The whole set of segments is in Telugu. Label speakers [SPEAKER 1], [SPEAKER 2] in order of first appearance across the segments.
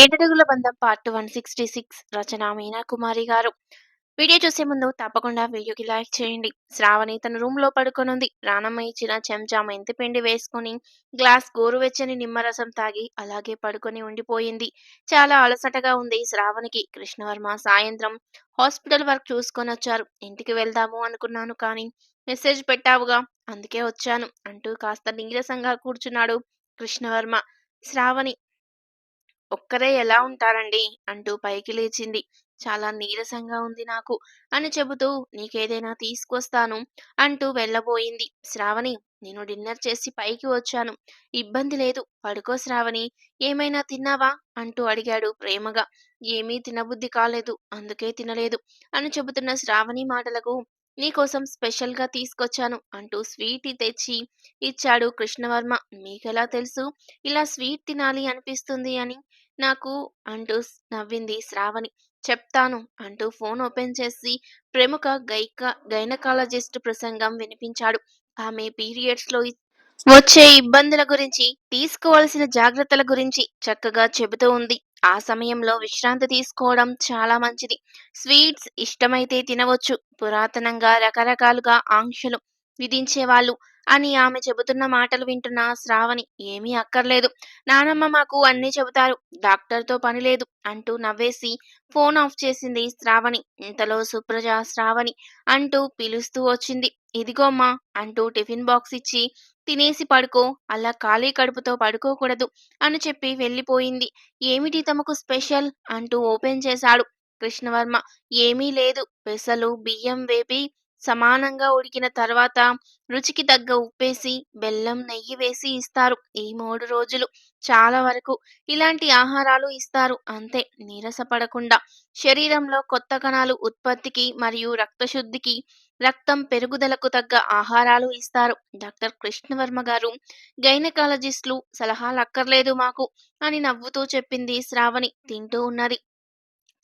[SPEAKER 1] ఏటడుగుల బంధం పార్ట్ వన్ సిక్స్టీ సిక్స్ రచన మీనా కుమారి గారు. వీడియో చూసే ముందు తప్పకుండా వీడియోకి లైక్ చేయండి. శ్రావణి తన రూమ్లో పడుకొనుంది. రానమ్మ ఇచ్చిన చెంచా మెంతిపిండి వేసుకుని గ్లాస్ గోరువెచ్చని నిమ్మరసం తాగి అలాగే పడుకొని ఉండిపోయింది. చాలా అలసటగా ఉంది శ్రావణికి. కృష్ణవర్మ సాయంత్రం హాస్పిటల్ వర్క్ చూసుకొని వచ్చారు. ఇంటికి వెళ్దాము అనుకున్నాను కానీ మెసేజ్ పెట్టావుగా. అందుకే వచ్చాను అంటూ కాస్త నీరసంగా కూర్చున్నాడు కృష్ణవర్మ. శ్రావణి ఒక్కరే ఎలా ఉంటారండి? అంటూ పైకి లేచింది. చాలా నీరసంగా ఉంది నాకు. అని చెబుతూ నీకేదైనా తీసుకొస్తాను అంటూ వెళ్ళబోయింది. శ్రావణి నేను డిన్నర్ చేసి పైకి వచ్చాను. ఇబ్బంది లేదు. పడుకో శ్రావణి. ఏమైనా తిన్నావా? అంటూ అడిగాడు ప్రేమగా. ఏమీ తినబుద్ధి కాలేదు. అందుకే తినలేదు అని చెబుతున్న శ్రావణి మాటలకు నీకోసం స్పెషల్గా తీసుకొచ్చాను అంటూ స్వీట్ తెచ్చి ఇచ్చాడు కృష్ణవర్మ. మీకెలా తెలుసు? ఇలా స్వీట్ తినాలి అనిపిస్తుంది అని నాకు అంటూ నవ్వింది శ్రావణి. చెప్తాను అంటూ ఫోన్ ఓపెన్ చేసి ప్రముఖ గైక గైనకాలజిస్ట్ ప్రసంగం వినిపించాడు. ఆమె పీరియడ్స్లో వచ్చే ఇబ్బందుల గురించి తీసుకోవాల్సిన జాగ్రత్తల గురించి చక్కగా చెబుతూ ఉంది. ఆ సమయంలో విశ్రాంతి తీసుకోవడం చాలా మంచిది. స్వీట్స్ ఇష్టమైతే తినవచ్చు. పురాతనంగా రకరకాలుగా ఆంక్షలు విధించేవాళ్ళు అని ఆమె చెబుతున్న మాటలు వింటున్న శ్రావణి ఏమీ అక్కర్లేదు. నానమ్మ మాకు అన్నీ చెబుతారు డాక్టర్తో పని లేదు అంటూ నవ్వేసి ఫోన్ ఆఫ్ చేసింది శ్రావణి. ఇంతలో సుప్రజ శ్రావణి అంటూ పిలుస్తూ వచ్చింది. ఇదిగోమ్మా అంటూ టిఫిన్ బాక్స్ ఇచ్చి తినేసి పడుకో అలా ఖాళీ కడుపుతో పడుకోకూడదు అని చెప్పి వెళ్ళిపోయింది. ఏమిటి తమకు స్పెషల్? అంటూ ఓపెన్ చేశాడు కృష్ణవర్మ. ఏమీ లేదు పెసలు బియ్యం వేపి సమానంగా ఉడికిన తర్వాత రుచికి తగ్గ ఉప్పేసి బెల్లం నెయ్యి వేసి ఇస్తారు. ఈ మూడు రోజులు చాలా వరకు ఇలాంటి ఆహారాలు ఇస్తారు. అంతే నీరసపడకుండా శరీరంలో కొత్త కణాలు ఉత్పత్తికి మరియు రక్తశుద్ధికి రక్తం పెరుగుదలకు తగ్గ ఆహారాలు ఇస్తారు. డాక్టర్ కృష్ణవర్మ గారు గైనకాలజిస్టులు సలహాలు అక్కర్లేదు మాకు అని నవ్వుతూ చెప్పింది శ్రావణి. తింటూ ఉన్నది.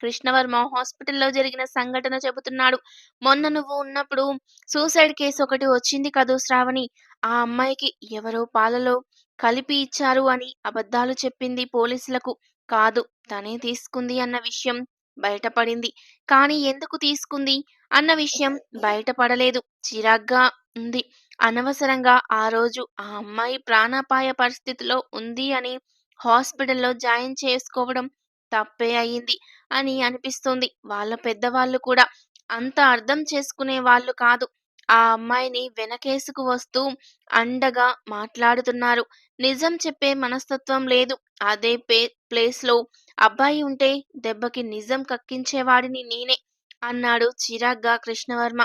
[SPEAKER 1] కృష్ణవర్మ హాస్పిటల్లో జరిగిన సంఘటన చెబుతున్నాడు. మొన్న నువ్వు ఉన్నప్పుడు సూసైడ్ కేసు ఒకటి వచ్చింది కదూ శ్రావణి. ఆ అమ్మాయికి ఎవరో పాలలో కలిపి ఇచ్చారు అని అబద్ధాలు చెప్పింది పోలీసులకు. కాదు తనే తీసుకుంది అన్న విషయం బయటపడింది. కానీ ఎందుకు తీసుకుంది? అన్న విషయం బయటపడలేదు. చిరాగ్గా ఉంది. అనవసరంగా ఆ రోజు ఆ అమ్మాయి ప్రాణాపాయ పరిస్థితిలో ఉంది అని హాస్పిటల్లో జాయిన్ చేసుకోవడం తప్పే అయింది అని అనిపిస్తుంది. వాళ్ళ పెద్దవాళ్ళు కూడా అంత అర్థం చేసుకునే వాళ్ళు కాదు. ఆ అమ్మాయిని వెనకేసుకు వస్తూ అండగా మాట్లాడుతున్నారు. నిజం చెప్పే మనస్తత్వం లేదు. అదే పే ప్లేస్లో అబ్బాయి ఉంటే దెబ్బకి నిజం కక్కించేవాడిని నేనే అన్నాడు చిరాగ్గా కృష్ణవర్మ.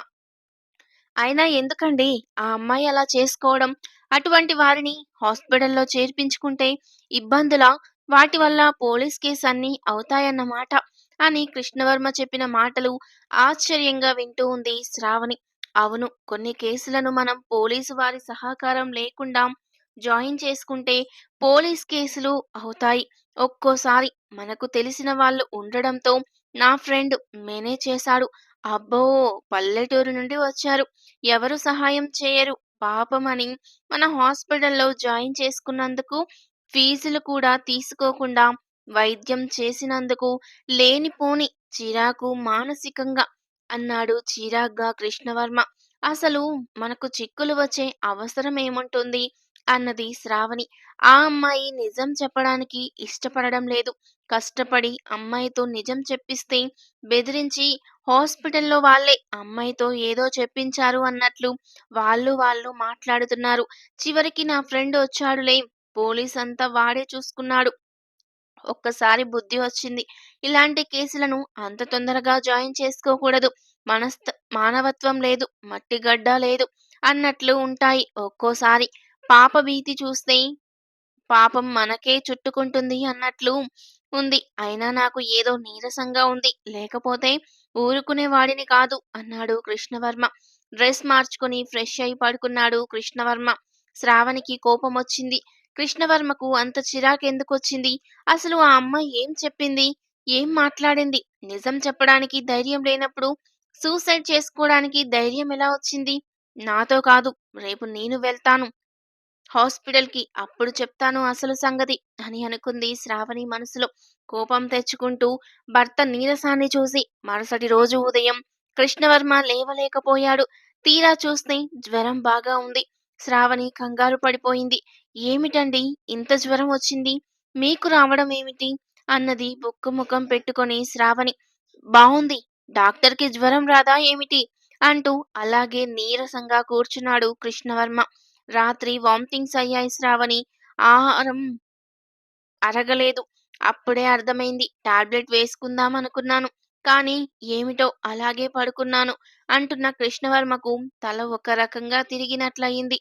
[SPEAKER 1] అయినా ఎందుకండి ఆ అమ్మాయి అలా చేసుకోవడం? అటువంటి వారిని హాస్పిటల్లో చేర్పించుకుంటే ఇబ్బందులా? వాటి వల్ల పోలీస్ కేసు అన్నీ అవుతాయన్నమాట. అని కృష్ణవర్మ చెప్పిన మాటలు ఆశ్చర్యంగా వింటూ ఉంది శ్రావణి. అవును కొన్ని కేసులను మనం పోలీసు వారి సహకారం లేకుండా జాయిన్ చేసుకుంటే పోలీస్ కేసులు అవుతాయి. ఒక్కోసారి మనకు తెలిసిన వాళ్ళు ఉండడంతో నా ఫ్రెండ్ మేనేజ్ చేశాడు. అబ్బో పల్లెటూరు నుండి వచ్చారు. ఎవరు సహాయం చేయరు? పాపమని మన హాస్పిటల్లో జాయిన్ చేసుకున్నందుకు ఫీజులు కూడా తీసుకోకుండా వైద్యం చేసినందుకు లేనిపోని చిరాకు మానసికంగా అన్నాడు చిరాగ్గా కృష్ణవర్మ. అసలు మనకు చిక్కులు వచ్చే అవసరం ఏముంటుంది అన్నది శ్రావణి. ఆ అమ్మాయి నిజం చెప్పడానికి ఇష్టపడడం లేదు. కష్టపడి అమ్మాయితో నిజం చెప్పిస్తే బెదిరించి హాస్పిటల్లో వాళ్ళే అమ్మాయితో ఏదో చెప్పించారు అన్నట్లు వాళ్ళు వాళ్ళు మాట్లాడుతున్నారు. చివరికి నా ఫ్రెండ్ వచ్చాడులే పోలీస్ అంతా వాడే చూసుకున్నాడు. ఒక్కసారి బుద్ధి వచ్చింది. ఇలాంటి కేసులను అంత తొందరగా జాయిన్ చేసుకోకూడదు. మనస్త మానవత్వం లేదు మట్టిగడ్డ లేదు అన్నట్లు ఉంటాయి ఒక్కోసారి. పాప భీతి చూస్తే పాపం మనకే చుట్టుకుంటుంది అన్నట్లు ఉంది. అయినా నాకు ఏదో నీరసంగా ఉంది. లేకపోతే ఊరుకునే వాడిని కాదు అన్నాడు కృష్ణవర్మ. డ్రెస్ మార్చుకుని ఫ్రెష్ అయి పడుకున్నాడు కృష్ణవర్మ. శ్రావణికి కోపం వచ్చింది. కృష్ణవర్మకు అంత చిరాకెందుకొచ్చింది అసలు ఆ అమ్మాయి ఏం చెప్పింది ఏం మాట్లాడింది నిజం చెప్పడానికి ధైర్యం లేనప్పుడు సూసైడ్ చేసుకోవడానికి ధైర్యం ఎలా వచ్చింది నాతో కాదు రేపు నేను వెళ్తాను హాస్పిటల్‌కి. అప్పుడు చెప్తాను అసలు సంగతి అని అనుకుంది శ్రావణి మనసులో. కోపం తెచ్చుకుంటూ భర్త నీరసాన్ని చూసి మరుసటి రోజు ఉదయం కృష్ణవర్మ లేవలేకపోయాడు. తీరా చూస్తే జ్వరం బాగా ఉంది. శ్రావణి కంగారు పడిపోయింది. ఏమిటండి ఇంత జ్వరం వచ్చింది? మీకు రావడం ఏమిటి? అన్నది బుక్కుముఖం పెట్టుకొని శ్రావణి. బావుంది. డాక్టర్‌కి జ్వరం రాదా ఏమిటి? అంటూ అలాగే నీరసంగా కూర్చున్నాడు కృష్ణవర్మ. రాత్రి వామిటింగ్స్ అయ్యాయి శ్రావణి. ఆహారం అరగలేదు. అప్పుడే అర్థమైంది. టాబ్లెట్ వేసుకుందామనుకున్నాను. కానీ ఏమిటో అలాగే పడుకున్నాను అంటున్న కృష్ణవర్మకు తల ఒక రకంగా తిరిగినట్లయింది.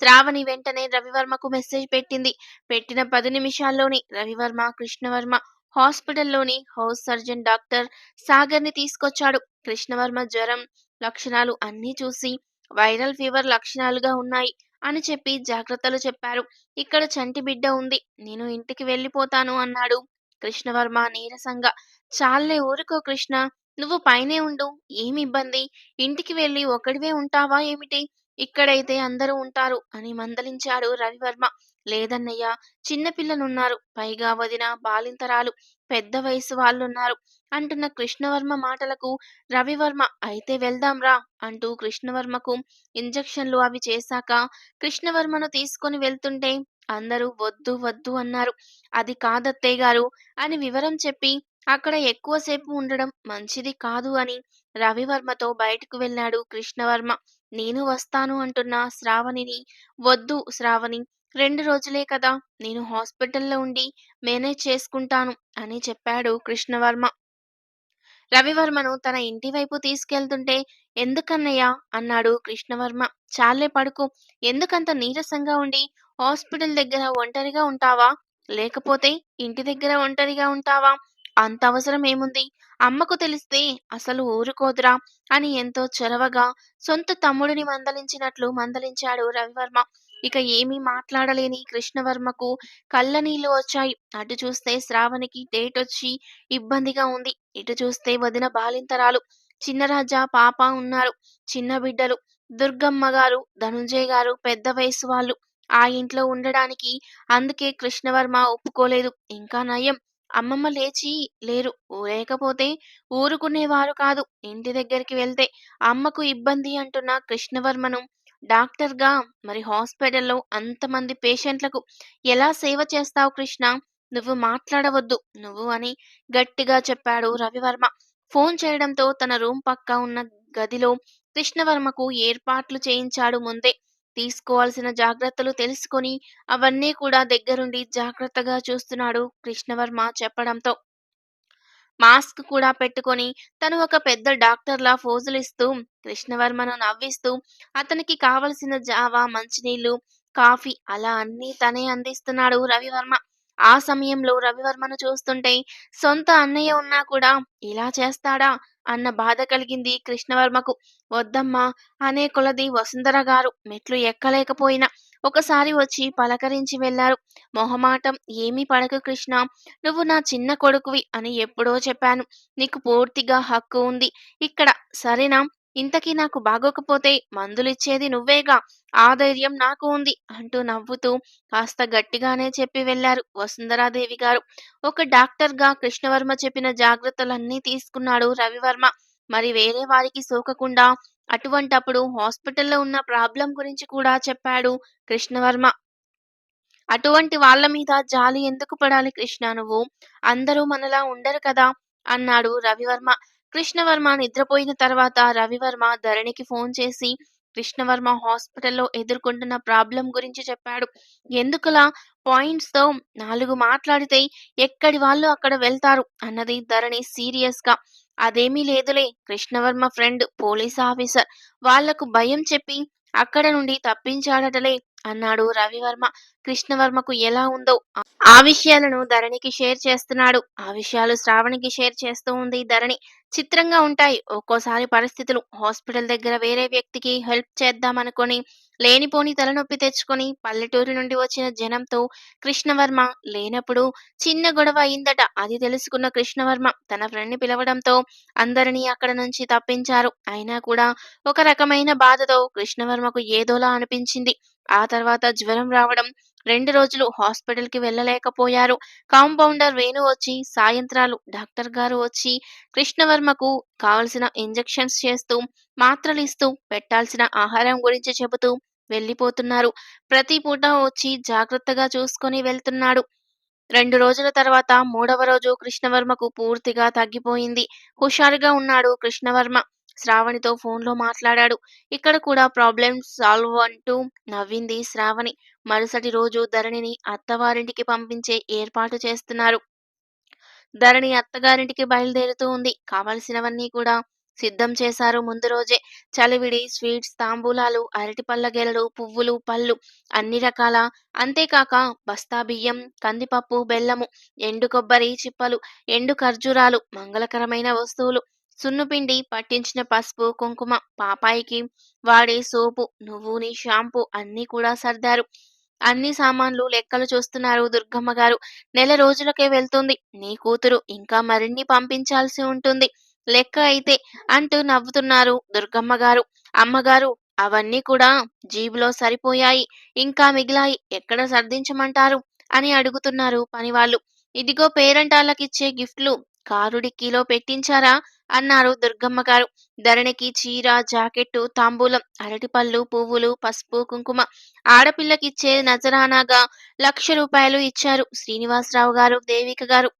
[SPEAKER 1] శ్రావణి వెంటనే రవివర్మకు మెసేజ్ పెట్టింది. పెట్టిన పది నిమిషాల్లోనే రవివర్మ, కృష్ణవర్మ హాస్పిటల్లోని హౌస్ సర్జన్ డాక్టర్ సాగర్‌ని తీసుకొచ్చాడు. కృష్ణవర్మ జ్వరం లక్షణాలు అన్నీ చూసి వైరల్ ఫీవర్ లక్షణాలుగా ఉన్నాయి అని చెప్పి జాగ్రత్తలు చెప్పారు. ఇక్కడ చంటి బిడ్డ ఉంది. నేను ఇంటికి వెళ్ళిపోతాను అన్నాడు కృష్ణవర్మ నీరసంగా. చాలే ఊరుకో కృష్ణ. నువ్వు పైనే ఉండు. ఏమి ఇబ్బంది ఇంటికి వెళ్ళి ఒకడివే ఉంటావా ఏమిటి? ఇక్కడైతే అందరూ ఉంటారు అని మందలించాడు రవివర్మ. లేదన్నయ్య చిన్నపిల్లలున్నారు పైగా వదిన బాలింతరాలు. పెద్ద వయసు వాళ్ళున్నారు అంటున్న కృష్ణవర్మ మాటలకు రవివర్మ అయితే వెళ్దాం రా అంటూ కృష్ణవర్మకు ఇంజక్షన్లు అవి చేశాక కృష్ణవర్మను తీసుకొని వెళ్తుంటే అందరూ వద్దు వద్దు అన్నారు. అది కాదత్తయ్య గారు అని వివరం చెప్పి అక్కడ ఎక్కువసేపు ఉండడం మంచిది కాదు అని రవివర్మతో బయటకు వెళ్ళాడు కృష్ణవర్మ. నేను వస్తాను అంటున్న శ్రావణిని వద్దు శ్రావణి రెండు రోజులే కదా నేను హాస్పిటల్లో ఉండి మేనేజ్ చేసుకుంటాను అని చెప్పాడు కృష్ణవర్మ. రవివర్మను తన ఇంటి వైపు తీసుకెళ్తుంటే ఎందుకన్నయ్యా అన్నాడు కృష్ణవర్మ. చాల్లే పడుకో. ఎందుకంత నీరసంగా ఉండి హాస్పిటల్ దగ్గర ఒంటరిగా ఉంటావా? లేకపోతే ఇంటి దగ్గర ఒంటరిగా ఉంటావా? అంత అవసరం ఏముంది? అమ్మకు తెలిస్తే అసలు ఊరుకోదురా అని ఎంతో చొరవగా సొంత తమ్ముడిని మందలించినట్లు మందలించాడు రవివర్మ. ఇక ఏమీ మాట్లాడలేని కృష్ణవర్మకు కళ్ళనీళ్ళు వచ్చాయి. అటు చూస్తే శ్రావణికి డేటొచ్చి ఇబ్బందిగా ఉంది. ఇటు చూస్తే వదిన బాలింతరాలు. చిన్నరాజా పాప ఉన్నారు. చిన్న బిడ్డలు. దుర్గమ్మ గారు, ధనుంజయ్ గారు పెద్ద వయసు వాళ్ళు. ఆ ఇంట్లో ఉండడానికి అందుకే కృష్ణవర్మ ఒప్పుకోలేదు. ఇంకా నయం అమ్మమ్మ లేచి లేరు. లేకపోతే ఊరుకునేవారు కాదు. ఇంటి దగ్గరికి వెళ్తే అమ్మకు ఇబ్బంది అంటున్న కృష్ణవర్మను డాక్టర్‌గా మరి హాస్పిటల్‌లో అంతమంది పేషెంట్లకు ఎలా సేవ చేస్తావు కృష్ణ? నువ్వు మాట్లాడవద్దు నువ్వు అని గట్టిగా చెప్పాడు రవివర్మ. ఫోన్ చేయడంతో తన రూమ్ పక్క ఉన్న గదిలో కృష్ణవర్మకు ఏర్పాట్లు చేయించాడు ముందే. తీసుకోవాల్సిన జాగ్రత్తలు తెలుసుకొని అవన్నీ కూడా దగ్గరుండి జాగ్రత్తగా చూస్తున్నాడు కృష్ణవర్మ చెప్పడంతో. మాస్క్ కూడా పెట్టుకొని తను ఒక పెద్ద డాక్టర్‌లా ఫోజులిస్తూ కృష్ణవర్మను నవ్విస్తూ అతనికి కావలసిన జావా, మంచినీళ్ళు, కాఫీ అలా అన్నీ తనే అందిస్తున్నాడు రవివర్మ. ఆ సమయంలో రవివర్మను చూస్తుంటే సొంత అన్నయ్య ఉన్నా కూడా ఇలా చేస్తాడా అన్న బాధ కలిగింది కృష్ణవర్మకు. వద్దమ్మా అనే కొలది వసుంధర గారు మెట్లు ఎక్కలేకపోయినా ఒకసారి వచ్చి పలకరించి వెళ్ళారు. మొహమాటం ఏమీ పడకు కృష్ణ. నువ్వు నా చిన్న కొడుకువి అని ఎప్పుడో చెప్పాను. నీకు పూర్తిగా హక్కు ఉంది ఇక్కడ. సరేనా? ఇంతకీ నాకు బాగోకపోతే మందులిచ్చేది నువ్వేగా. ఆ ధైర్యం నాకు ఉంది అంటూ నవ్వుతూ కాస్త గట్టిగానే చెప్పి వెళ్ళారు వసుంధరాదేవి గారు. ఒక డాక్టర్‌గా కృష్ణవర్మ చెప్పిన జాగ్రత్తలన్నీ తీసుకున్నాడు రవివర్మ. మరి వేరే వారికి సోకకుండా అటువంటప్పుడు హాస్పిటల్‌లో ఉన్న ప్రాబ్లం గురించి కూడా చెప్పాడు కృష్ణవర్మ. అటువంటి వాళ్ళ మీద జాలి ఎందుకు పడాలి కృష్ణ నువ్వు? అందరూ మనలా ఉండరు కదా! అన్నాడు రవివర్మ. కృష్ణవర్మ నిద్రపోయిన తర్వాత రవివర్మ ధరణికి ఫోన్ చేసి కృష్ణవర్మ హాస్పిటల్‌లో ఎదుర్కొంటున్న ప్రాబ్లం గురించి చెప్పాడు. ఎందుకలా పాయింట్స్‌తో నాలుగు మాట్లాడితే ఎక్కడి వాళ్ళు అక్కడ వెళ్తారు అన్నది ధరణి సీరియస్‌గా. అదేమీ లేదులే కృష్ణవర్మ ఫ్రెండ్ పోలీస్ ఆఫీసర్. వాళ్ళకు భయం చెప్పి అక్కడ నుండి తప్పించాడటలే అన్నాడు రవివర్మ. కృష్ణవర్మకు ఎలా ఉందో ఆ విషయాలను ధరణికి షేర్ చేస్తున్నాడు. ఆ విషయాలు శ్రావణికి షేర్ చేస్తూ ఉంది ధరణి. చిత్రంగా ఉంటాయి. ఒక్కోసారి పరిస్థితులు. హాస్పిటల్ దగ్గర వేరే వ్యక్తికి హెల్ప్ చేద్దామనుకొని లేనిపోని తలనొప్పి తెచ్చుకొని పల్లెటూరు నుండి వచ్చిన జనంతో కృష్ణవర్మ లేనప్పుడు చిన్న గొడవ అయిందట. అది తెలుసుకున్న కృష్ణవర్మ తన ఫ్రెండ్ని పిలవడంతో అందరినీ అక్కడ నుంచి తప్పించారు. అయినా కూడా ఒక రకమైన బాధతో కృష్ణవర్మకు ఏదోలా అనిపించింది. ఆ తర్వాత జ్వరం రావడం రెండు రోజులు హాస్పిటల్కి వెళ్ళలేకపోయారు. కాంపౌండర్ వేణు వచ్చి సాయంత్రాలు డాక్టర్ గారు వచ్చి కృష్ణవర్మకు కావలసిన ఇంజెక్షన్స్ చేస్తూ మాత్రలు ఇస్తూ పెట్టాల్సిన ఆహారం గురించి చెబుతూ వెళ్ళిపోతున్నారు. ప్రతి పూట వచ్చి జాగ్రత్తగా చూసుకొని వెళ్తున్నాడు. రెండు రోజుల తర్వాత మూడవ రోజు కృష్ణవర్మకు పూర్తిగా తగ్గిపోయింది. హుషారుగా ఉన్నాడు కృష్ణవర్మ. శ్రావణితో ఫోన్లో మాట్లాడాడు. ఇక్కడ కూడా ప్రాబ్లం సాల్వ్ అంటూ నవ్వింది శ్రావణి. మరుసటి రోజు ధరణిని అత్తవారింటికి పంపించే ఏర్పాటు చేస్తున్నారు. ధరణి అత్తగారింటికి బయలుదేరుతూ ఉంది. కావలసినవన్నీ కూడా సిద్ధం చేశారు ముందు రోజే. చలివిడి స్వీట్స్ తాంబూలాలు అరటిపళ్ళ గెలలు పువ్వులు పళ్ళు అన్ని రకాల అంతేకాక బస్తా బియ్యం కందిపప్పు బెల్లము ఎండు కొబ్బరి చిప్పలు ఎండు ఖర్జూరాలు మంగళకరమైన వస్తువులు సున్నుపిండి పట్టించిన పసుపు కుంకుమ పాపాయికి వాడే సోపు నువ్వుని షాంపూ అన్నీ కూడా సర్దారు. అన్ని సామాన్లు లెక్కలు చూస్తున్నారు దుర్గమ్మ గారు. నెల రోజులకే వెళ్తుంది. నీ కూతురు ఇంకా మరిన్ని పంపించాల్సి ఉంటుంది. లెక్క అయితే అంటూ నవ్వుతున్నారు దుర్గమ్మ గారు. అమ్మగారు అవన్నీ కూడా జీబులో సరిపోయాయి. ఇంకా మిగిలాయి ఎక్కడ సర్దించమంటారు? అని అడుగుతున్నారు పనివాళ్ళు. ఇదిగో పేరంటాళ్ళకిచ్చే గిఫ్ట్లు కారు డిక్కీలో పెట్టించారా? అన్నారు దుర్గమ్మ గారు. ధరణికి చీర జాకెట్టు తాంబూలం అరటిపళ్ళు పువ్వులు పసుపు కుంకుమ ఆడపిల్లకిచ్చే నజరానాగా లక్ష రూపాయలు ఇచ్చారు శ్రీనివాసరావు గారు దేవిక గారు.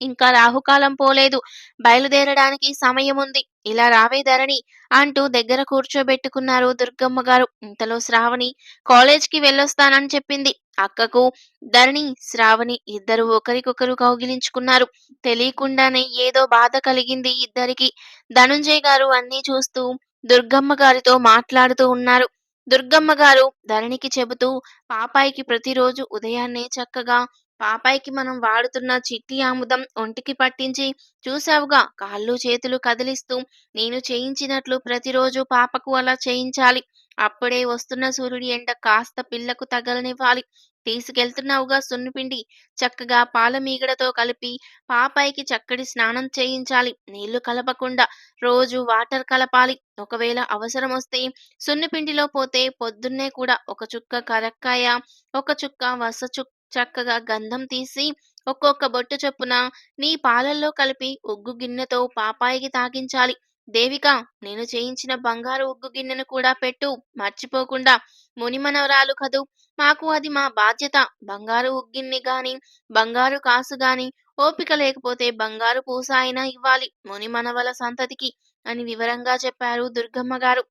[SPEAKER 1] ఇంకా రాహుకాలం పోలేదు. బయలుదేరడానికి సమయం ఉంది ఇలా రావే ధరణి అంటూ దగ్గర కూర్చోబెట్టుకున్నారు దుర్గమ్మ గారు. ఇంతలో శ్రావణి కాలేజ్కి వెళ్ళొస్తానని చెప్పింది. అక్కకు ధరణి శ్రావణి ఇద్దరు ఒకరికొకరు కౌగిలించుకున్నారు. తెలియకుండానే ఏదో బాధ కలిగింది ఇద్దరికి. ధనుంజయ్ గారు అన్ని చూస్తూ దుర్గమ్మ గారితో మాట్లాడుతూ ఉన్నారు. దుర్గమ్మ గారు ధరణికి చెబుతూ పాపాయికి ప్రతిరోజు ఉదయాన్నే చక్కగా పాపాయికి మనం వాడుతున్న చిట్టి ఆముదం ఒంటికి పట్టించి చూసావుగా కాళ్ళు చేతులు కదిలిస్తూ నేను చేయించినట్లు ప్రతిరోజు పాపకు అలా చేయించాలి. అప్పుడే వస్తున్న సూర్యుడి ఎండ కాస్త పిల్లకు తగలనివ్వాలి. తీసుకెళ్తున్నావుగా సున్నుపిండి. చక్కగా పాల మీగడతో కలిపి పాపాయికి చక్కటి స్నానం చేయించాలి. నీళ్ళు కలపకుండా రోజు వాటర్ కలపాలి. ఒకవేళ అవసరం వస్తే సున్నుపిండిలో పోతే పొద్దున్నే కూడా ఒక చుక్క కరక్కాయ ఒక చుక్క వస చక్కగా గంధం తీసి ఒక్కొక్క బొట్టు చొప్పున నీ పాలల్లో కలిపి ఒగ్గు గిన్నెతో పాపాయికి తాగించాలి. దేవిక నేను చేయించిన బంగారు ఉగ్గు గిన్నెను కూడా పెట్టు. మర్చిపోకుండా మునిమనవరాలు కదూ. మాకు అది మా బాధ్యత. బంగారు ఉగ్గిన్ని గాని బంగారు కాసు గాని ఓపిక లేకపోతే బంగారు పూస అయినా ఇవ్వాలి మునిమనవల సంతతికి అని వివరంగా చెప్పారు దుర్గమ్మ గారు.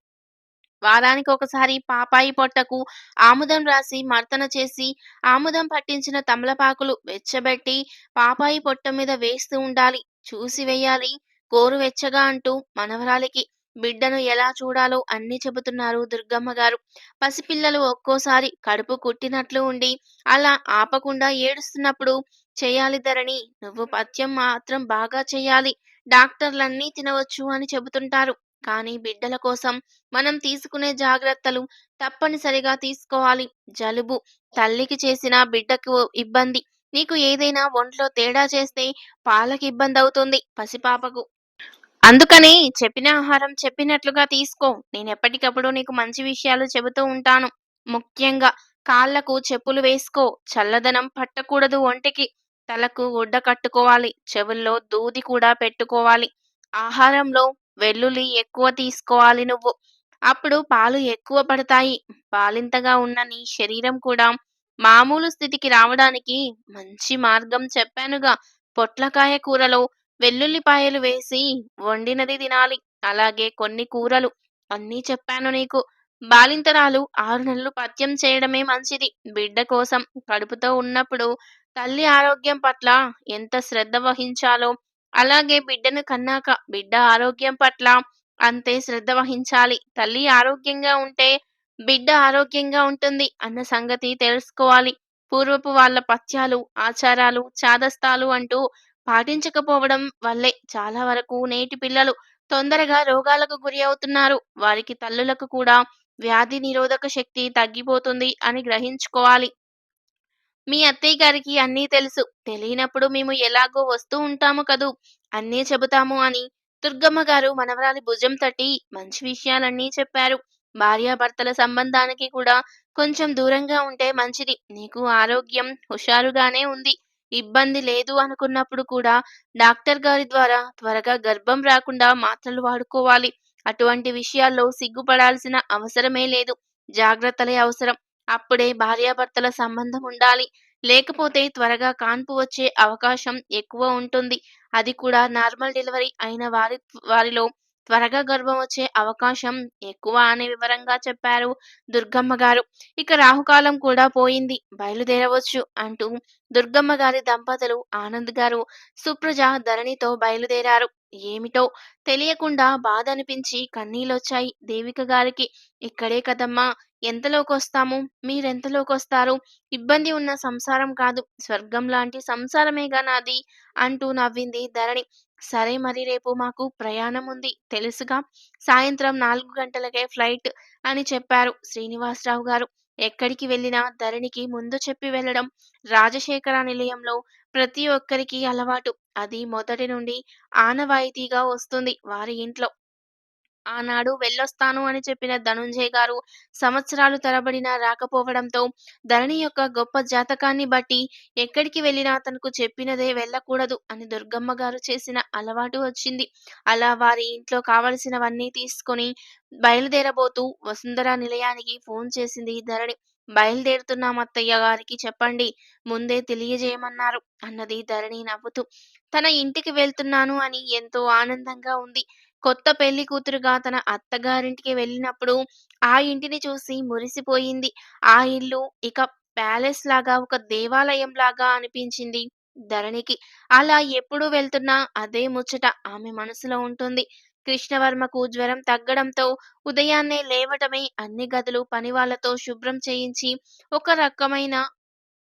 [SPEAKER 1] వారానికి ఒకసారి పాపాయి పొట్టకు ఆముదం రాసి మర్తన చేసి ఆముదం పట్టించిన తమలపాకులు వెచ్చబెట్టి పాపాయి పొట్ట మీద వేస్తూ ఉండాలి. చూసి వేయాలి గోరు వెచ్చగా అంటూ మనవరాలికి బిడ్డను ఎలా చూడాలో అన్ని చెబుతున్నారు దుర్గమ్మ గారు. పసిపిల్లలు ఒక్కోసారి కడుపు కుట్టినట్లు ఉండి అలా ఆపకుండా ఏడుస్తున్నప్పుడు చేయాలి ధరణి నువ్వు పథ్యం మాత్రం బాగా చేయాలి డాక్టర్లన్నీ తినవచ్చు అని చెబుతుంటారు. కానీ బిడ్డల కోసం మనం తీసుకునే జాగ్రత్తలు తప్పనిసరిగా తీసుకోవాలి. జలుబు తల్లికి చేసిన బిడ్డకు ఇబ్బంది. నీకు ఏదైనా ఒంట్లో తేడా చేస్తే పాలకి ఇబ్బంది అవుతుంది పసిపాపకు. అందుకని చెప్పిన ఆహారం చెప్పినట్లుగా తీసుకో. నేను ఎప్పటికప్పుడు నీకు మంచి విషయాలు చెబుతూ ఉంటాను. ముఖ్యంగా కాళ్ళకు చెప్పులు వేసుకో. చల్లదనం పట్టకూడదు ఒంటికి. తలకు గుడ్డ కట్టుకోవాలి. చెవుల్లో దూది కూడా పెట్టుకోవాలి. ఆహారంలో వెల్లుల్లి ఎక్కువ తీసుకోవాలి నువ్వు. అప్పుడు పాలు ఎక్కువ పడతాయి. బాలింతగా ఉన్న నీ శరీరం కూడా మామూలు స్థితికి రావడానికి మంచి మార్గం చెప్పానుగా. పొట్లకాయ కూరలో వెల్లుల్లిపాయలు వేసి వండినది తినాలి. అలాగే కొన్ని కూరలు. అన్నీ చెప్పాను నీకు. బాలింతరాలు ఆరు నెలలు పథ్యం చేయడమే మంచిది. బిడ్డ కోసం కడుపుతో ఉన్నప్పుడు తల్లి ఆరోగ్యం పట్ల ఎంత శ్రద్ధ వహించాలో. అలాగే బిడ్డను కన్నాక బిడ్డ ఆరోగ్యం పట్ల అంతే శ్రద్ధ వహించాలి. తల్లి ఆరోగ్యంగా ఉంటే బిడ్డ ఆరోగ్యంగా ఉంటుంది అన్న సంగతి తెలుసుకోవాలి. పూర్వపు వాళ్ళ పథ్యాలు ఆచారాలు చాదస్తాలు అంటూ పాటించకపోవడం వల్లే చాలా వరకు నేటి పిల్లలు తొందరగా రోగాలకు గురి అవుతున్నారు వారికి తల్లులకు కూడా వ్యాధి నిరోధక శక్తి తగ్గిపోతుంది అని గ్రహించుకోవాలి. మీ అత్తయ్య గారికి అన్నీ తెలుసు. తెలియనప్పుడు మేము ఎలాగో వస్తూ ఉంటాము కదూ! అన్నీ చెబుతాము అని దుర్గమ్మ గారు మనవరాలి భుజం తట్టి మంచి విషయాలన్నీ చెప్పారు. భార్యాభర్తల సంబంధానికి కూడా కొంచెం దూరంగా ఉంటే మంచిది. నీకు ఆరోగ్యం హుషారుగానే ఉంది. ఇబ్బంది లేదు అనుకున్నప్పుడు కూడా డాక్టర్ గారి ద్వారా త్వరగా గర్భం రాకుండా మాత్రలు వాడుకోవాలి. అటువంటి విషయాల్లో సిగ్గుపడాల్సిన అవసరమే లేదు. జాగ్రత్తలే అవసరం. అప్పుడే భార్యాభర్తల సంబంధం ఉండాలి. లేకపోతే త్వరగా కాన్పు వచ్చే అవకాశం ఎక్కువ ఉంటుంది. అది కూడా నార్మల్ డెలివరీ అయిన వారి వారిలో త్వరగా గర్భం వచ్చే అవకాశం ఎక్కువ అని వివరంగా చెప్పారు దుర్గమ్మ గారు. ఇక రాహుకాలం కూడా పోయింది. బయలుదేరవచ్చు అంటూ దుర్గమ్మ గారి దంపతులు ఆనంద్ గారు, సుప్రజ ధరణితో బయలుదేరారు. ఏమిటో తెలియకుండా బాధ అనిపించి కన్నీళ్ళొచ్చాయి దేవిక గారికి. ఇక్కడే కదమ్మా! ఎంతలోకొస్తాము? మీరెంతలోకొస్తారు? ఇబ్బంది ఉన్న సంసారం కాదు. స్వర్గం లాంటి సంసారమేగా నాది అంటూ నవ్వింది ధరణి. సరే మరి రేపు మాకు ప్రయాణం ఉంది తెలుసుగా! సాయంత్రం నాలుగు గంటలకే ఫ్లైట్ అని చెప్పారు శ్రీనివాసరావు గారు. ఎక్కడికి వెళ్ళినా ధరణికి ముందు చెప్పి వెళ్ళడం రాజశేఖర నిలయంలో ప్రతి ఒక్కరికి అలవాటు. అది మొదటి నుండి ఆనవాయితీగా వస్తుంది వారి ఇంట్లో. ఆనాడు వెళ్ళొస్తాను అని చెప్పిన ధనుంజయ్ గారు సంవత్సరాలు తరబడిన రాకపోవడంతో ధరణి యొక్క గొప్ప జాతకాన్ని బట్టి ఎక్కడికి వెళ్ళినా తనకు చెప్పినదే వెళ్ళకూడదు అని దుర్గమ్మ గారు చేసిన అలవాటు వచ్చింది. అలా వారి ఇంట్లో కావలసినవన్నీ తీసుకొని బయలుదేరబోతూ వసుంధర నిలయానికి ఫోన్ చేసింది ధరణి. బయలుదేరుతున్నాం అత్తయ్య గారికి చెప్పండి. ముందే తెలియజేయమన్నారు అన్నది ధరణి నవ్వుతూ. తన ఇంటికి వెళ్తున్నాను అని ఎంతో ఆనందంగా ఉంది. కొత్త పెళ్ళి కూతురుగా తన అత్తగారింటికి వెళ్ళినప్పుడు ఆ ఇంటిని చూసి మురిసిపోయింది. ఆ ఇల్లు ఇక ప్యాలెస్ లాగా ఒక దేవాలయం లాగా అనిపించింది ధరణికి. అలా ఎప్పుడు వెళ్తున్నా అదే ముచ్చట ఆమె మనసులో ఉంటుంది. కృష్ణవర్మకు జ్వరం తగ్గడంతో ఉదయాన్నే లేవటమే అన్ని గదులు పనివాళ్ళతో శుభ్రం చేయించి ఒక రకమైన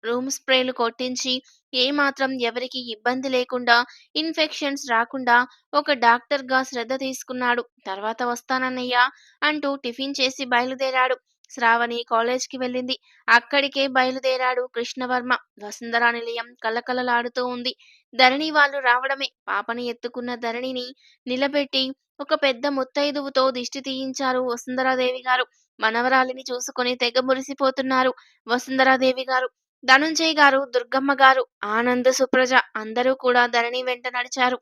[SPEAKER 1] రూమ్ స్ప్రేలు కొట్టించి ఏమాత్రం ఎవరికి ఇబ్బంది లేకుండా ఇన్ఫెక్షన్స్ రాకుండా ఒక డాక్టర్గా శ్రద్ధ తీసుకున్నాడు. తర్వాత వస్తానన్నయ్యా అంటూ టిఫిన్ చేసి బయలుదేరాడు. శ్రావణి కాలేజ్కి వెళ్ళింది. అక్కడికే బయలుదేరాడు కృష్ణవర్మ. వసుంధరా నిలయం కలకలలాడుతూ ఉంది. ధరణి వాళ్ళు రావడమే పాపని ఎత్తుకున్న ధరణిని నిలబెట్టి ఒక పెద్ద ముత్తైదువుతో దిష్టి తీయించారు వసుంధరాదేవి గారు. మనవరాలిని చూసుకొని తెగ మురిసిపోతున్నారు వసుంధరాదేవి గారు. ధనుంజయ్ గారు, దుర్గమ్మ గారు, ఆనంద సుప్రజ అందరూ కూడా ధరణి వెంట నడిచారు.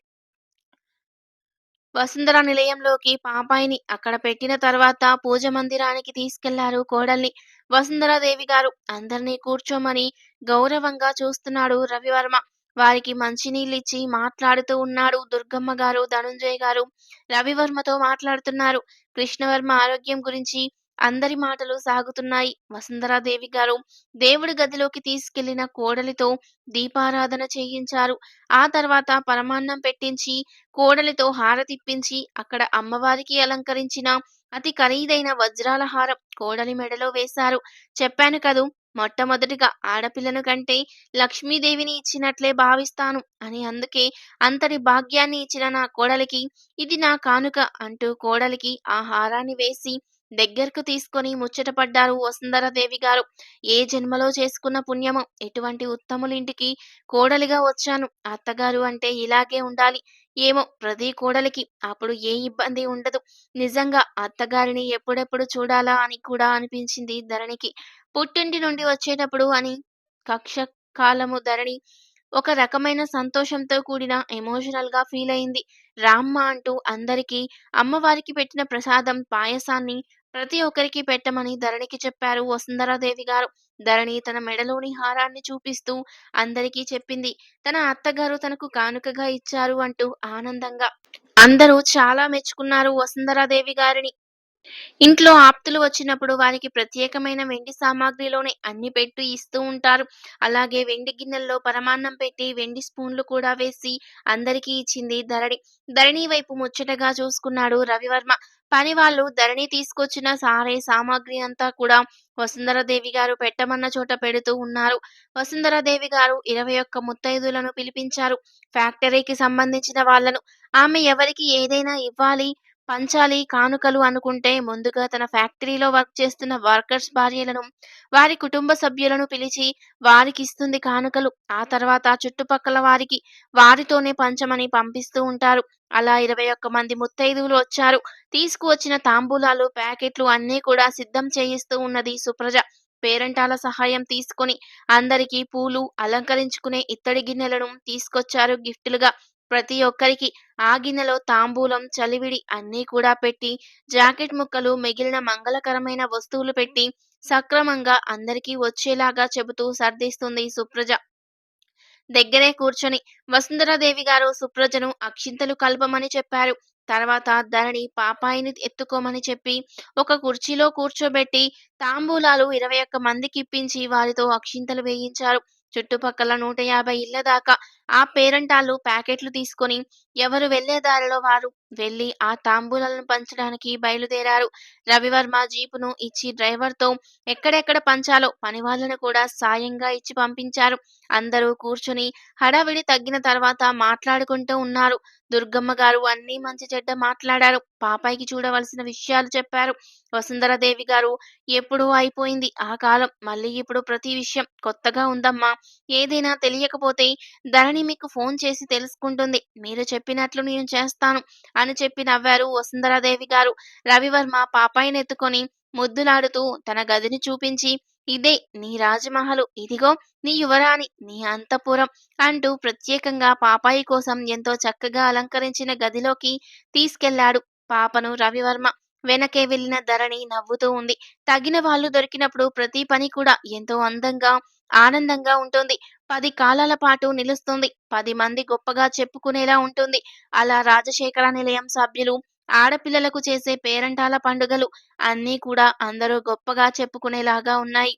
[SPEAKER 1] వసుంధర నిలయంలోకి పాపాయిని అక్కడ పెట్టిన తర్వాత పూజ మందిరానికి తీసుకెళ్ళారు కోడల్ని. వసుంధరాదేవి గారు అందరినీ కూర్చోమని గౌరవంగా చూస్తున్నాడు రవివర్మ. వారికి మంచినీళ్ళిచ్చి మాట్లాడుతూ ఉన్నాడు దుర్గమ్మ గారు, ధనుంజయ్ గారు రవివర్మతో మాట్లాడుతున్నారు. కృష్ణవర్మ ఆరోగ్యం గురించి అందరి మాటలు సాగుతున్నాయి. వసుంధరాదేవి గారు దేవుడి గదిలోకి తీసుకెళ్ళిన కోడలితో దీపారాధన చేయించారు. ఆ తర్వాత పరమాన్నం పెట్టించి కోడలితో హారతిప్పించి అక్కడ అమ్మవారికి అలంకరించిన అతి ఖరీదైన వజ్రాల హారం కోడలి మెడలో వేశారు. చెప్పాను కదూ మొట్టమొదటిగా ఆడపిల్లను కంటే లక్ష్మీదేవిని ఇచ్చినట్లే భావిస్తాను అని అందుకే అంతటి భాగ్యాన్ని ఇచ్చిన నా కోడలికి ఇది నా కానుక అంటూ కోడలికి ఆ హారాన్ని వేసి దగ్గరకు తీసుకొని ముచ్చటపడ్డారు వసుంధరాదేవి గారు. ఏ జన్మలో చేసుకున్న పుణ్యమో ఎటువంటి ఉత్తములింటికి కోడలిగా వచ్చాను. అత్తగారు అంటే ఇలాగే ఉండాలి. ఏమో ప్రతి కోడలికి అప్పుడు ఏ ఇబ్బంది ఉండదు. నిజంగా అత్తగారిని ఎప్పుడెప్పుడు చూడాలా అని కూడా అనిపించింది ధరణికి. పుట్టింటి నుండి వచ్చేటప్పుడు అని కక్ష కాలము ధరణి ఒక రకమైన సంతోషంతో కూడిన ఎమోషనల్గా ఫీల్ అయింది. రామ్మ అంటూ అందరికీ అమ్మవారికి పెట్టిన ప్రసాదం పాయసాన్ని ప్రతి ఒక్కరికి పెట్టమని ధరణికి చెప్పారు వసుంధరాదేవి గారు. ధరణి తన మెడలోని హారాన్ని చూపిస్తూ అందరికీ చెప్పింది. తన అత్తగారు తనకు కానుకగా ఇచ్చారు అంటూ ఆనందంగా. అందరూ చాలా మెచ్చుకున్నారు వసుంధరాదేవి గారిని. ఇంట్లో ఆప్తులు వచ్చినప్పుడు వారికి ప్రత్యేకమైన వెండి సామాగ్రిలోనే అన్ని పెట్టి ఇస్తూ ఉంటారు. అలాగే వెండి గిన్నెల్లో పరమాన్నం పెట్టి వెండి స్పూన్లు కూడా వేసి అందరికీ ఇచ్చింది ధరణి. ధరణి వైపు ముచ్చటగా చూసుకున్నాడు రవివర్మ. పనివాళ్ళు ధరణి తీసుకొచ్చిన సారే సామాగ్రి అంతా కూడా వసుంధరాదేవి గారు పెట్టమన్న చోట పెడుతూ ఉన్నారు. వసుంధరాదేవి గారు ఇరవై ఒక్క ముత్తైదులను పిలిపించారు. ఫ్యాక్టరీకి సంబంధించిన వాళ్ళను. ఆమె ఎవరికి ఏదైనా ఇవ్వాలి పంచాలి కానుకలు అనుకుంటే ముందుగా తన ఫ్యాక్టరీలో వర్క్ చేస్తున్న వర్కర్స్ భార్యలను వారి కుటుంబ సభ్యులను పిలిచి వారికి ఇస్తుంది కానుకలు. ఆ తర్వాత చుట్టుపక్కల వారికి వారితోనే పంచమని పంపిస్తూ ఉంటారు. అలా ఇరవై ఒక్క మంది ముత్తైదువులు వచ్చారు. తీసుకువచ్చిన తాంబూలాలు ప్యాకెట్లు అన్నీ కూడా సిద్ధం చేయిస్తూ ఉన్నది సుప్రజ. పేరంటాల సహాయం తీసుకొని అందరికీ పూలు అలంకరించుకునే ఇత్తడి గిన్నెలను తీసుకొచ్చారు గిఫ్టులుగా. ప్రతి ఒక్కరికి ఆ గిన్నెలో తాంబూలం చలివిడి అన్నీ కూడా పెట్టి జాకెట్ ముక్కలు మిగిలిన మంగళకరమైన వస్తువులు పెట్టి సక్రమంగా అందరికీ వచ్చేలాగా చెబుతూ సర్దిస్తుంది సుప్రజ. దగ్గరే కూర్చొని వసుంధరాదేవి గారు సుప్రజను అక్షింతలు కలపమని చెప్పారు. తర్వాత ధరణి పాపాయిని ఎత్తుకోమని చెప్పి ఒక కుర్చీలో కూర్చోబెట్టి తాంబూలాలు ఇరవై ఒక్క మందికి ఇప్పించి వారితో అక్షింతలు వేయించారు. చుట్టుపక్కల నూట యాభై ఇళ్ళ దాకా ఆ పేరంటాలు ప్యాకెట్లు తీసుకొని ఎవరు వెళ్ళే దారిలో వారు వెళ్ళి ఆ తాంబూలాలను పంచడానికి బయలుదేరారు. రవివర్మ జీపును ఇచ్చి డ్రైవర్తో ఎక్కడెక్కడ పంచాలో పని వాళ్ళను కూడా సాయంగా ఇచ్చి పంపించారు. అందరూ కూర్చుని హడావిడి తగ్గిన తర్వాత మాట్లాడుకుంటూ ఉన్నారు. దుర్గమ్మ గారు అన్ని మంచి చెడ్డ మాట్లాడారు. పాపాయికి చూడవలసిన విషయాలు చెప్పారు. వసుంధరాదేవి గారు ఎప్పుడూ అయిపోయింది ఆ కాలం. మళ్ళీ ఇప్పుడు ప్రతి విషయం కొత్తగా ఉందమ్మా. ఏదైనా తెలియకపోతే ధరణి మీకు ఫోన్ చేసి తెలుసుకుంటుంది. మీరు చెప్పినట్లు నేను చేస్తాను. అని చెప్పి నవ్వారు వసుంధరాదేవి గారు. రవివర్మ పాపాయిని ఎత్తుకొని ముద్దులాడుతూ తన గదిని చూపించి ఇదే నీ రాజమహలు. ఇదిగో నీ యువరాణి నీ అంతపురం అంటూ ప్రత్యేకంగా పాపాయి కోసం ఎంతో చక్కగా అలంకరించిన గదిలోకి తీసుకెళ్ళాడు పాపను రవివర్మ. వెనకే వెళ్ళిన ధరణి నవ్వుతూ ఉంది. తగిన వాళ్ళు దొరికినప్పుడు ప్రతి పని కూడా ఎంతో అందంగా ఆనందంగా ఉంటుంది. పది కాలాల పాటు నిలుస్తుంది. పది మంది గొప్పగా చెప్పుకునేలా ఉంటుంది. అలా రాజశేఖర నిలయం సభ్యులు ఆడపిల్లలకు చేసే పేరంటాల పండుగలు అన్నీ కూడా అందరూ గొప్పగా చెప్పుకునేలాగా ఉన్నాయి.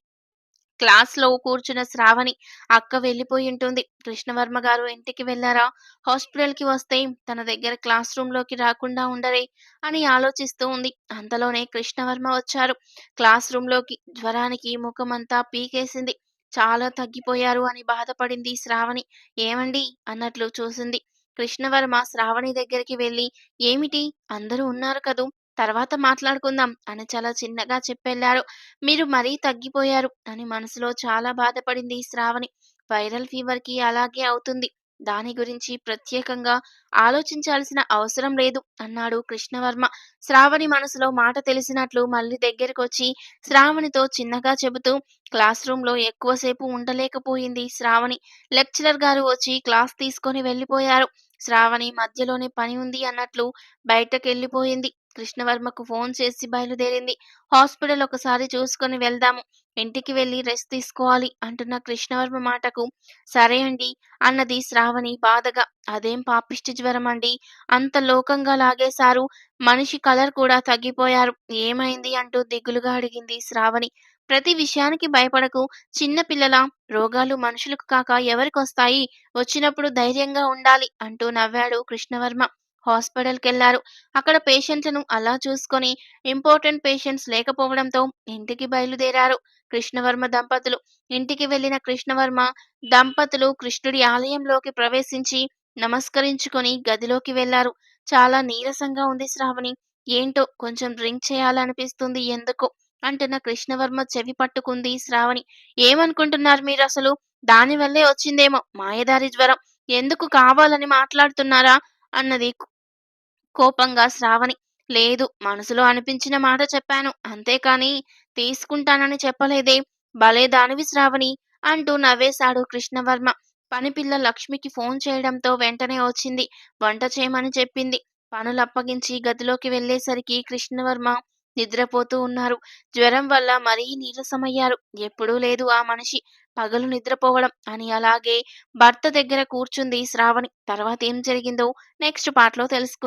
[SPEAKER 1] క్లాస్లో కూర్చున్న శ్రావణి అక్క వెళ్ళిపోయి ఉంటుంది. కృష్ణవర్మ గారు ఇంటికి వెళ్ళారా? హాస్పిటల్కి వస్తే తన దగ్గర క్లాస్ రూమ్లోకి రాకుండా ఉండరే అని ఆలోచిస్తూ ఉంది. అంతలోనే కృష్ణవర్మ వచ్చారు. క్లాస్ రూమ్లోకి జ్వరానికి ముఖమంతా పీకేసింది. చాలా తగ్గిపోయారు అని బాధపడింది శ్రావణి. ఏమండి? అన్నట్లు చూసింది. కృష్ణవర్మ శ్రావణి దగ్గరికి వెళ్ళి ఏమిటి? అందరూ ఉన్నారు కదూ? తర్వాత మాట్లాడుకుందాం అని చాలా చిన్నగా చెప్పెళ్ళారు మీరు మరీ తగ్గిపోయారు అని మనసులో చాలా బాధపడింది శ్రావణి. వైరల్ ఫీవర్కి అలాగే అవుతుంది. దాని గురించి ప్రత్యేకంగా ఆలోచించాల్సిన అవసరం లేదు అన్నాడు కృష్ణవర్మ. శ్రావణి మనసులో మాట తెలిసినట్లు మళ్ళీ దగ్గరకొచ్చి శ్రావణితో చిన్నగా చెబుతూ క్లాస్ రూమ్లో ఎక్కువసేపు ఉండలేకపోయింది శ్రావణి. లెక్చరర్ గారు వచ్చి క్లాస్ తీసుకొని వెళ్ళిపోయారు. శ్రావణి మధ్యలోనే పని ఉంది అన్నట్లు బయటకెళ్ళిపోయింది. కృష్ణవర్మకు ఫోన్ చేసి బయలుదేరింది. హాస్పిటల్ ఒకసారి చూసుకొని వెళ్దాము. ఇంటికి వెళ్ళి రెస్ట్ తీసుకోవాలి అంటున్న కృష్ణవర్మ మాటకు. సరే అండి అన్నది శ్రావణి బాధగా. అదేం పాపిష్టి జ్వరం అండి. అంత లోకంగా లాగేశారు. మనిషి కలర్ కూడా తగ్గిపోయారు. ఏమైంది? అంటూ దిగులుగా అడిగింది శ్రావణి. ప్రతి విషయానికి భయపడకు. చిన్న పిల్లల రోగాలు మనుషులకు కాక ఎవరికొస్తాయి వచ్చినప్పుడు ధైర్యంగా ఉండాలి అంటూ నవ్వాడు కృష్ణవర్మ. హాస్పిటల్కి వెళ్ళారు అక్కడ పేషెంట్లను అలా చూసుకొని ఇంపార్టెంట్ పేషెంట్స్ లేకపోవడంతో ఇంటికి బయలుదేరారు కృష్ణవర్మ దంపతులు. ఇంటికి వెళ్ళిన కృష్ణవర్మ దంపతులు కృష్ణుడి ఆలయంలోకి ప్రవేశించి నమస్కరించుకొని గదిలోకి వెళ్ళారు చాలా నీరసంగా ఉంది శ్రావణి. ఏంటో కొంచెం డ్రింక్ చేయాలనిపిస్తుంది ఎందుకు అంటున్న కృష్ణవర్మ చెవి పట్టుకుంది శ్రావణి. ఏమనుకుంటున్నారు మీరు అసలు? దానివల్లే వచ్చిందేమో మాయదారి జ్వరం. ఎందుకు కావాలని మాట్లాడుతున్నారా? అన్నది కోపంగా శ్రావణి లేదు మనసులో అనిపించిన మాట చెప్పాను. అంతేకాని తీసుకుంటానని చెప్పలేదే. భలే దానివి శ్రావణి అంటూ నవ్వేశాడు కృష్ణవర్మ. పనిపిల్ల లక్ష్మికి ఫోన్ చేయడంతో వెంటనే వచ్చింది. వంట చేయమని చెప్పింది. పనులు అప్పగించి గదిలోకి వెళ్ళేసరికి కృష్ణవర్మ నిద్రపోతూ ఉన్నారు. జ్వరం వల్ల మరీ నీరసమయ్యారు. ఎప్పుడూ లేదు ఆ మనిషి. పగలు నిద్రపోవడం అని అలాగే భర్త దగ్గర కూర్చుంది శ్రావణి. తర్వాత ఏం జరిగిందో నెక్స్ట్ పార్ట్లో తెలుసుకుందాం.